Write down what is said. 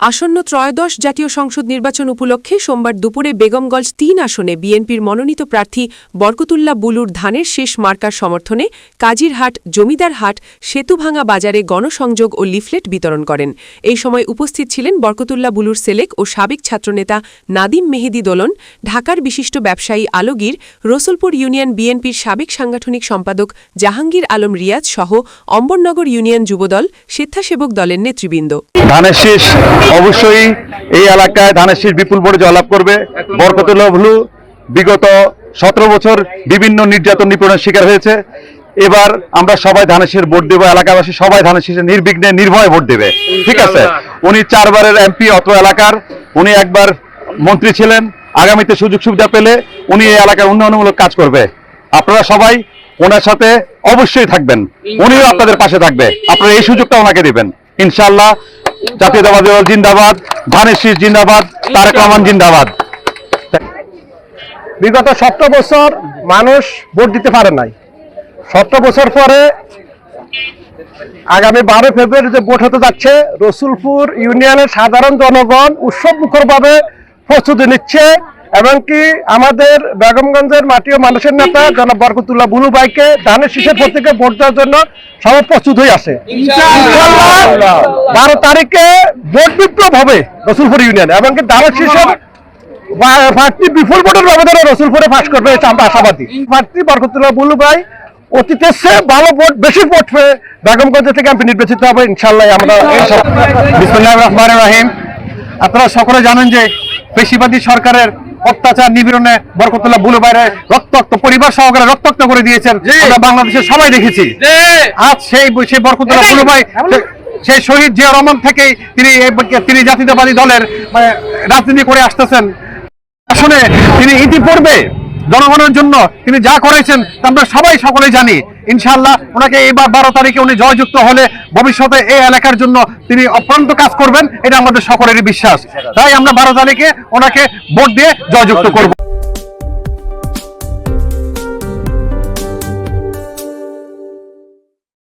আসন্ন ত্রয়োদশ জাতীয় সংসদ নির্বাচন উপলক্ষে সোমবার দুপুরে বেগমগঞ্জ তিন আসনে বিএনপির মনোনীত প্রার্থী বরকতুল্লাহ বুলুর ধানের শেষ মার্কার সমর্থনে কাজিরহাট, জমিদারহাট, সেতুভাঙা বাজারে গণসংযোগ ও লিফলেট বিতরণ করেন। এই সময় উপস্থিত ছিলেন বরকতুল্লাহ বুলুর সেলেক ও সাবেক ছাত্রনেতা নাদিম মেহেদি দোলন, ঢাকার বিশিষ্ট ব্যবসায়ী আলগীর, রসুলপুর ইউনিয়ন বিএনপির সাবেক সাংগঠনিক সম্পাদক জাহাঙ্গীর আলম রিয়াজ সহ অম্বরনগর ইউনিয়ন যুবদল, স্বেচ্ছাসেবক দলের নেতৃবৃন্দ। অবশ্যই এই এলাকায় ধানের শীষ বিপুল ভোটে জয়লাভ করবে। বরকতুল্লাহ ভুলু, বিগত সতেরো বছর বিভিন্ন নির্যাতন নিপীড়নের শিকার হয়েছে। এবার আমরা সবাই ধানের শীষ ভোট দেবো, এলাকাবাসী সবাই ধানের নির্বিঘ্নে নির্ভয়ে ভোট দেবে। ঠিক আছে? উনি চারবারের এমপি অত্র এলাকার, উনি একবার মন্ত্রী ছিলেন, আগামীতে সুযোগ সুবিধা পেলে উনি এই এলাকার উন্নয়নমূলক কাজ করবে। আপনারা সবাই ওনার সাথে অবশ্যই থাকবেন, উনিও আপনাদের পাশে থাকবে। আপনারা এই সুযোগটা ওনাকে দেবেন। ইনশাল্লাহ জাতীয়তাবাদী জিন্দাবাদ ধানের শীষ জিন্দাবাদ তারেক রহমান জিন্দাবাদ। বিগত সতেরো বছর মানুষ ভোট দিতে পারে নাই। সতেরো বছর পরে আগামী বারো ফেব্রুয়ারি যে ভোট হতে যাচ্ছে রসুলপুর ইউনিয়নের সাধারণ জনগণ উৎসব মুখরভাবে প্রস্তুতি নিচ্ছে। এমনকি আমাদের বেগমগঞ্জের মাটি ও মানুষের নেতা জনাব বরকতুল্লাহ বুলু ভাইকে ধানের শীষের প্রতীকে ভোট দেওয়ার জন্য সবাই প্রস্তুত হয়ে আছে বারো তারিখে ভোট বিপ্লব হবে রসুলপুর ইউনিয়ন এমনকি ধানের শীষের প্রার্থী বিপুল ভোটের ব্যবধানে রসুলপুরে পাশ করবে আশাবাদী। প্রার্থী বরকতুল্লাহ বুলু ভাই অতীতের চেয়ে ভালো ভোট বেশি ভোট পেয়ে বেগমগঞ্জ থেকে আমি নির্বাচিত হবে ইনশাল্লাহ আমরা বিসমুল্লাহ রহমান রাহিম। আপনারা সকলে জানেন যে পেশিবাদী সরকারের অত্যাচার নিপীড়নে বরকতুল্লাহ বুলু বাইরে রক্তাক্ত পরিবার সহকারে রক্তাক্ত করে দিয়েছেন। আমরা বাংলাদেশের সবাই দেখেছি। আজ সেই সেই বরকতুল্লাহ বুলু ভাই সেই শহীদ জিয়া রহমান থেকেই তিনি তিনি জাতীয়তাবাদী দলের মানে, রাজনীতি করে আসতেছেন। আসলে তিনি ইতিপূর্বে জনগণের জন্য তিনি যা করেছেন, তা আমরা সবাই সকলেই জানি। ইনশাআল্লাহ ওনাকে এবার বারো তারিখে উনি জয়যুক্ত হলে ভবিষ্যতে এই এলাকার জন্য তিনি অপ্রান্ত কাজ করবেন, এটা আমাদের সকলেরই বিশ্বাস। তাই আমরা বারো তারিখে ওনাকে ভোট দিয়ে জয়যুক্ত করব।